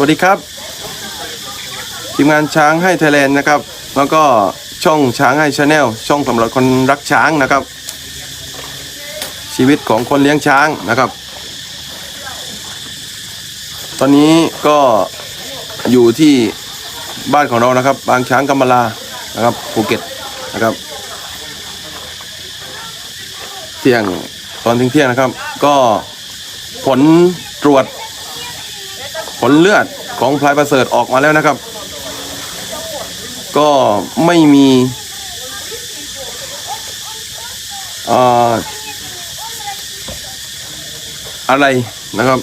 วัสดีครับ ทีมงานช้างให้ไทยแลนด์นะครับ แล้วก็ช่องช้างให้ชาแนลช่องสำหรับคนรักช้างนะครับ ชีวิตของคนเลี้ยงช้างนะครับ ตอนนี้ก็อยู่ที่บ้านของเรานะครับ บางช้างกำมะลานะครับภูเก็ตนะครับ เที่ยงตอนเที่ยงนะครับ ก็ผลตรวจ ผลเลือดของพลายประเสริฐออกมาแล้วนะครับ ก็ไม่มีอะไรนะครับ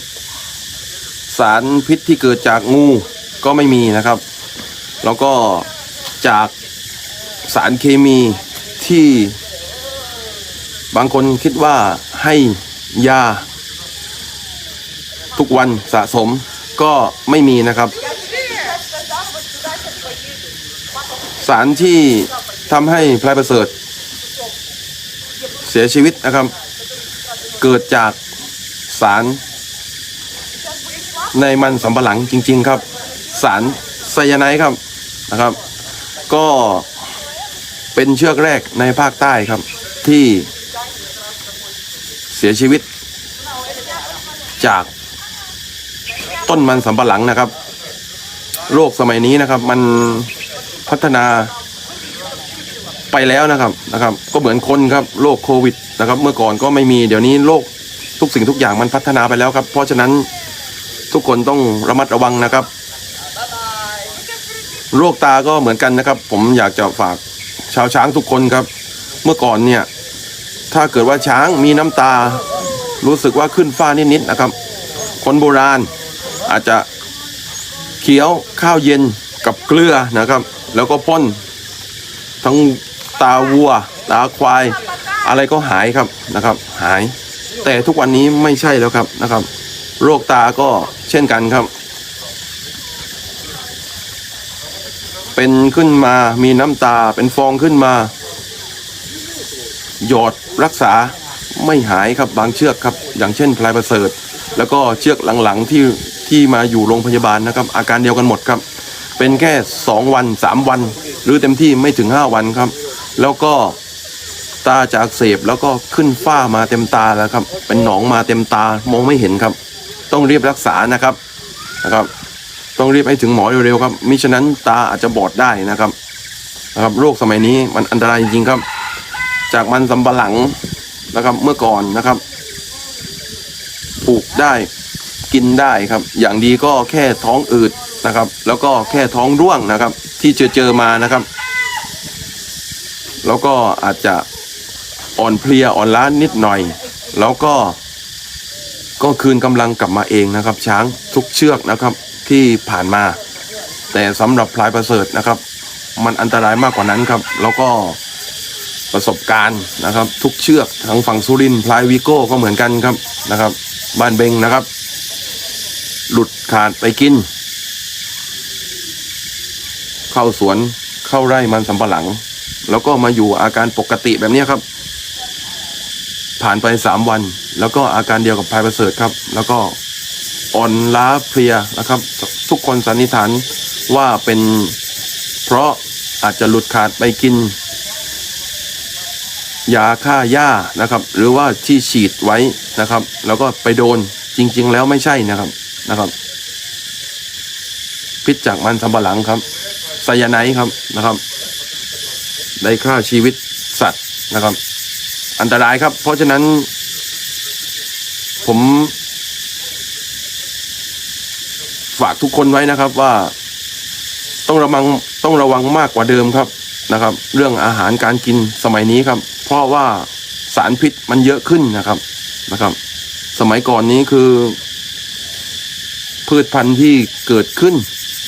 สารพิษที่เกิดจากงูก็ไม่มีนะครับ แล้วก็จากสารเคมีที่บางคนคิดว่าให้ยา ทุกวันสะสม ก็ไม่มีนะครับ สารที่ทำให้พลายประเสริฐ เสียชีวิตนะครับ เกิดจากสาร ในมันสำปะหลังจริง ๆครับ สารไซยาไนด์ครับนะครับ ก็เป็นเชือกแรกในภาคใต้ครับที่เสียชีวิตจาก ต้นมันสำปะหลังนะครับโรคสมัยนี้นะครับ มันพัฒนาไปแล้วนะครับนะครับ ก็เหมือนคนครับโรคโควิดนะครับ เมื่อก่อนก็ไม่มีเดี๋ยวนี้โรคทุกสิ่งทุกอย่างมันพัฒนาไปแล้วครับ เพราะฉะนั้นทุกคนต้องระมัดระวังนะครับโรคตาก็เหมือนกันนะครับ ผมอยากจะฝากชาวช้างทุกคนครับ เมื่อก่อนเนี่ย ถ้าเกิดว่าช้างมีน้ำตา รู้สึกว่าขึ้นฟ้านิดๆนะครับ คนโบราณ อาจจะเคี้ยวข้าวเย็นกับเกลือนะครับ แล้วก็พ่นทั้งตาวัว ตาควาย อะไรก็หายครับนะครับ หาย แต่ทุกวันนี้ไม่ใช่แล้วครับนะครับ โรคตาก็เช่นกันครับ เป็นขึ้นมามีน้ำตาเป็นฟองขึ้นมา หยอดรักษาไม่หายครับบางเชือกครับ อย่างเช่นพลายประเสริฐ แล้วก็เชือกหลังๆที่ ที่มาอยู่โรงพยาบาลนะครับ อาการเดียวกันหมดครับ เป็นแค่ 2 วัน 3 วัน หรือเต็มที่ไม่ถึง 5 วันครับ แล้วก็ตาจะอักเสบแล้วก็ขึ้นฝ้ามาเต็มตาแล้วครับ เป็นหนองมาเต็มตามองไม่เห็นครับ ต้องรีบรักษานะครับนะครับ ต้องรีบให้ถึงหมอเร็วๆครับมิฉะนั้นตาอาจจะบอดได้นะครับนะครับโรคสมัยนี้มันอันตรายจริงๆครับ จากมันสำปะหลังนะครับเมื่อก่อนนะครับ ปลูกได้ กินได้ครับ อย่างดีก็แค่ท้องอืดนะครับ แล้วก็แค่ท้องร่วงนะครับ ที่เจอเจอมานะครับ แล้วก็อาจจะอ่อนเพลียอ่อนล้านิดหน่อย แล้วก็ก็คืนกำลังกลับมาเองนะครับ ช้างทุกเชือกนะครับที่ผ่านมา แต่สำหรับพลายประเสริฐนะครับ มันอันตรายมากกว่านั้นครับ แล้วก็ประสบการณ์นะครับ ทุกเชือกทางฝั่งสุรินทร์พลายวีโก้ก็เหมือนกันครับนะครับ บ้านเบงนะครับ หลุดขาดไปกิน เข้าสวนเข้าไร่มันสำปะหลัง แล้วก็มาอยู่อาการปกติแบบนี้ครับ ผ่านไปสามวัน แล้วก็อาการเดียวกับพายประเสริฐครับ แล้วก็อ่อนล้าเพลียนะครับ ทุกคนสันนิษฐานว่าเป็นเพราะอาจจะหลุดขาดไปกิน ยาฆ่าหญ้านะครับ หรือว่าที่ฉีดไว้นะครับ แล้วก็ไปโดนจริง ๆ แล้วไม่ใช่นะครับนะครับ พิษจากมันสำปะหลังครับไซยาไนด์ครับนะครับ ได้ฆ่าชีวิตสัตว์นะครับ อันตรายครับ เพราะฉะนั้น ผม ฝากทุกคนไว้นะครับว่าต้องระวังต้องระวังมากกว่าเดิมครับ นะครับ เรื่องอาหารการกินสมัยนี้ครับ เพราะว่าสารพิษมันเยอะขึ้นนะครับนะครับ สมัยก่อนนี้คือ พืชพันธุ์ที่เกิดขึ้น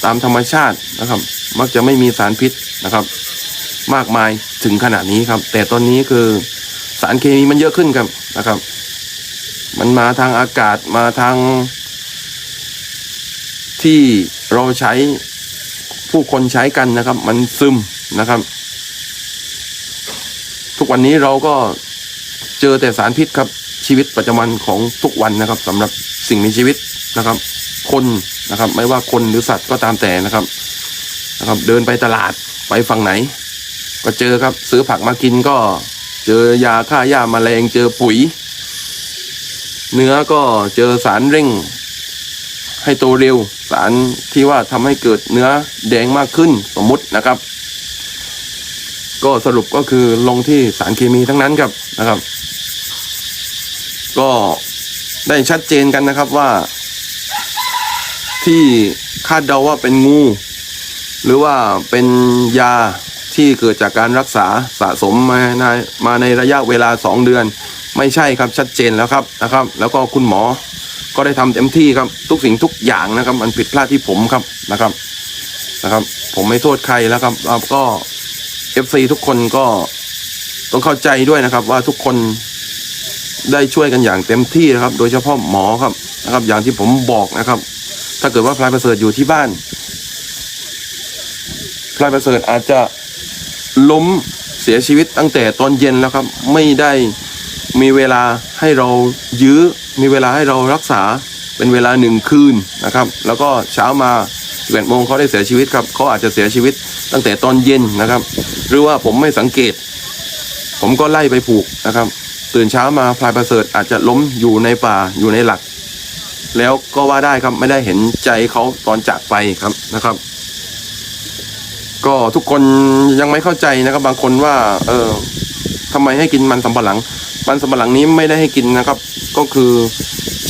ตามธรรมชาตินะครับ มักจะไม่มีสารพิษนะครับ มากมายถึงขนาดนี้ครับ แต่ตอนนี้คือสารเคมีมันเยอะขึ้นครับนะครับ มันมาทางอากาศมาทาง ที่เราใช้ผู้คนใช้กันนะครับ มันซึม นะครับ ทุกวันนี้เราก็เจอแต่สารพิษครับชีวิตประจำวันของทุกวันนะครับสำหรับสิ่งมีชีวิตนะครับ คนนะครับ ไม่ว่าคนหรือสัตว์ก็ตามแต่นะครับนะครับ เดินไปตลาดไปฝั่งไหน ก็เจอครับซื้อผักมากินก็เจอยาฆ่าหญ้าแมลงเจอปุ๋ย เนื้อก็เจอสารเร่ง ให้โตเร็ว สารที่ว่าทำให้เกิดเนื้อแดงมากขึ้นสมมุตินะครับ ก็สรุปก็คือลงที่สารเคมีทั้งนั้นครับนะครับ ก็ได้ชัดเจนกันนะครับว่า ที่คาดเดาว่าเป็นงู หรือว่าเป็นยาที่เกิดจากการรักษาสะสมมาในมาในระยะเวลา 2 เดือน ไม่ใช่ครับชัดเจนแล้วครับนะครับ แล้วก็คุณหมอก็ได้ทำเต็มที่ครับทุกสิ่งทุกอย่างนะครับ มันผิดพลาดที่ผมครับนะครับนะครับ ผมไม่โทษใครแล้วครับแล้วก็ FC ทุกคนก็ต้องเข้าใจด้วยนะครับ ว่าทุกคนได้ช่วยกันอย่างเต็มที่นะครับ โดยเฉพาะหมอครับนะครับ อย่างที่ผมบอกนะครับ ถ้าเกิดว่าพลายประเสริฐอยู่ที่บ้านพลายประเสริฐอาจจะล้มเสียชีวิตตั้งแต่ตอนเย็นแล้วครับ ไม่ได้มีเวลาให้เรายื้อมีเวลาให้เรารักษาเป็นเวลาหนึ่งคืนนะครับ แล้วก็เช้ามา เวโมงเขาได้เสียชีวิตครับเขาอาจจะเสียชีวิตตั้งแต่ตอนเย็นนะครับ หรือว่าผมไม่สังเกต ผมก็ไล่ไปผูกนะครับ ตื่นเช้ามาพลายประเสริฐอาจจะล้มอยู่ในป่าอยู่ในหลัก แล้วก็ว่าได้ครับไม่ได้เห็นใจเขาตอนจากไปครับนะครับ ก็ทุกคนยังไม่เข้าใจนะครับ บางคนว่า เออทำไมให้กินมันสำปะหลัง มันสำปะหลังนี้ไม่ได้ให้กินนะครับ ก็คือ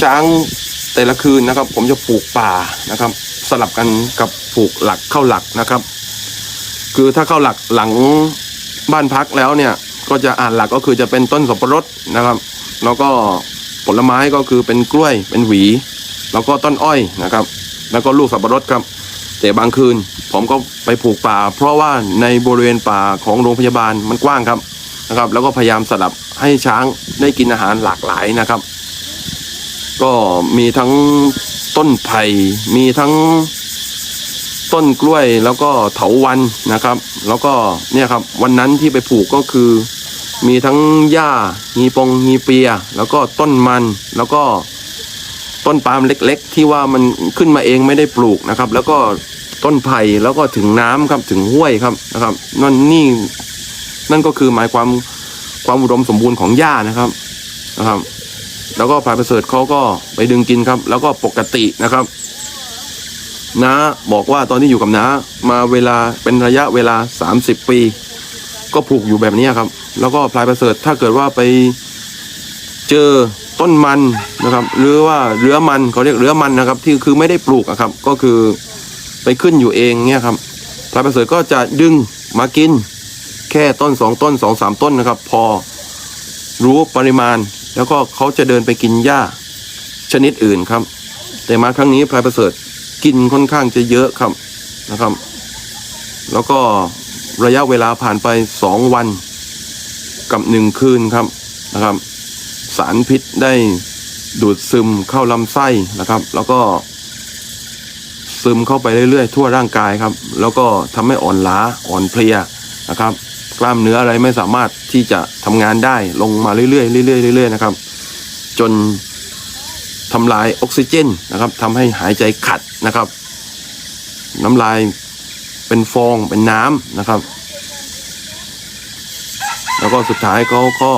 ช้าง แต่ละคืนนะครับ ผมจะปลูกป่านะครับ สลับกันกับปลูกหลักเข้าหลักนะครับ คือถ้าเข้าหลักหลังบ้านพักแล้วเนี่ยก็จะอ่านหลักก็คือจะเป็นต้นสับปะรดนะครับ แล้วก็ผลไม้ก็คือเป็นกล้วยเป็นหวี แล้วก็ต้นอ้อยนะครับ แล้วก็ลูกสับปะรดครับ แต่บางคืนผมก็ไปปลูกป่า เพราะว่าในบริเวณป่าของโรงพยาบาลมันกว้างครับนะครับ แล้วก็พยายามสลับให้ช้างได้กินอาหารหลากหลายนะครับ ก็มีทั้งต้นไผ่มีทั้งต้นกล้วยแล้วก็เถาวันนะครับ แล้วก็เนี่ยครับวันนั้นที่ไปปลูกก็คือ มีทั้งหญ้างีปงงีเปีย แล้วก็ต้นมันแล้วก็ต้นปาล์มเล็ก ๆ ที่ว่ามันขึ้นมาเองไม่ได้ปลูกนะครับ แล้วก็ต้นไผ่แล้วก็ถึงน้ำครับถึงห้วยครับนะครับนั่นนี่นั่นก็คือหมายความความอุดมสมบูรณ์ของหญ้านะครับนะครับ แล้วก็พลายประเสริฐเขาก็ไปดึงกินครับ แล้วก็ปกตินะครับน้าบอกว่าตอนที่อยู่กับน้ามาเวลาเป็นระยะเวลา 30 ปี ก็ผูกอยู่แบบนี้ครับ แล้วก็พลายประเสริฐถ้าเกิดว่าไปเจอต้นมันนะครับ หรือว่าเรือมันเขาเรียกเรือมันนะครับ ที่คือไม่ได้ปลูกอะครับ ก็คือไปขึ้นอยู่เองเนี่ยครับพลายประเสริฐก็จะดึงมากิน แค่ต้นสองต้นสองสามต้นนะครับ พอรู้ปริมาณ แล้วก็เขาจะเดินไปกินหญ้าชนิดอื่นครับ แต่มาครั้งนี้พลายประเสริฐกินค่อนข้างจะเยอะครับนะครับ แล้วก็ระยะเวลาผ่านไปสองวันกับหนึ่งคืนครับนะครับ สารพิษได้ดูดซึมเข้าลำไส้นะครับ แล้วก็ ซึมเข้าไปเรื่อยๆ ทั่วร่างกายครับ แล้วก็ทำให้อ่อนล้าอ่อนเพลียนะครับ กล้ามเนื้ออะไรไม่สามารถที่จะทำงานได้ลงมาเรื่อยๆเรื่อยๆเรื่อยๆนะครับ จนทำลายออกซิเจนนะครับทำให้หายใจขัดนะครับ น้ำลายเป็นฟองเป็นน้ำนะครับ แล้วก็สุดท้ายเขาก็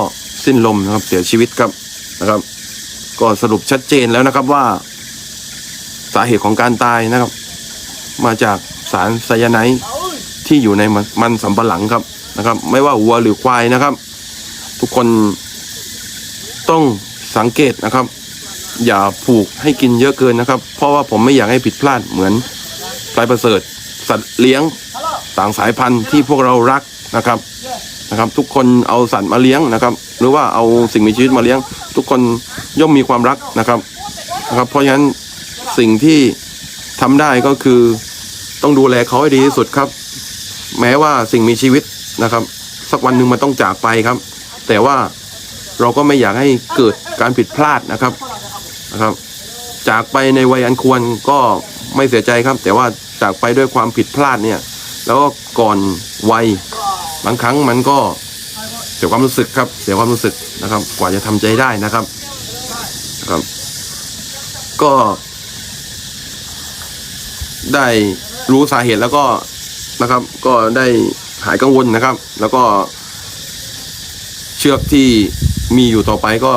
สิ้นลมนะครับเสียชีวิตครับนะครับ ก็สรุปชัดเจนแล้วนะครับว่า สาเหตุของการตายนะครับ มาจากสารไซยาไนด์ที่อยู่ในมันมันสำปะหลังครับ นะครับ ไม่ว่าวัวหรือควายนะครับ ทุกคนต้องสังเกตนะครับ อย่าผูกให้กินเยอะเกินนะครับ เพราะว่าผมไม่อยากให้ผิดพลาดเหมือนปลายประเสริฐ สัตว์เลี้ยงต่างสายพันธุ์ที่พวกเรารักนะครับนะครับ ทุกคนเอาสัตว์มาเลี้ยงนะครับ หรือว่าเอาสิ่งมีชีวิตมาเลี้ยง ทุกคนย่อมมีความรักนะครับนะครับ เพราะฉะนั้นสิ่งที่ทำได้ก็คือต้องดูแลเขาให้ดีที่สุดครับ แม้ว่าสิ่งมีชีวิต นะครับ สักวันหนึ่งมันต้องจากไปครับ แต่ว่าเราก็ไม่อยากให้เกิดการผิดพลาดนะครับนะครับ จากไปในวัยอันควรก็ไม่เสียใจครับ แต่ว่าจากไปด้วยความผิดพลาดเนี่ย แล้วก็ก่อนวัยบางครั้งมันก็เสียความรู้สึกครับ เสียความรู้สึกนะครับ กว่าจะทำใจได้นะครับนะครับ ก็ ได้รู้สาเหตุแล้วก็นะครับ ก็ได้ หายกังวลนะครับ แล้วก็เชือกที่มีอยู่ต่อไปก็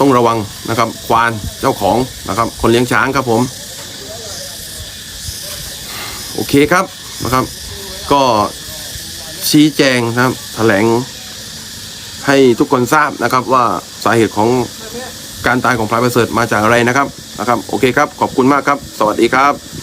ต้องระวังนะครับ ควานเจ้าของนะครับ คนเลี้ยงช้างครับผม โอเคครับนะครับ ก็ชี้แจงนะครับ แถลงให้ทุกคนทราบนะครับว่าสาเหตุของการตายของพลายประเสริฐมาจากอะไรนะครับนะครับ โอเคครับ ขอบคุณมากครับ สวัสดีครับ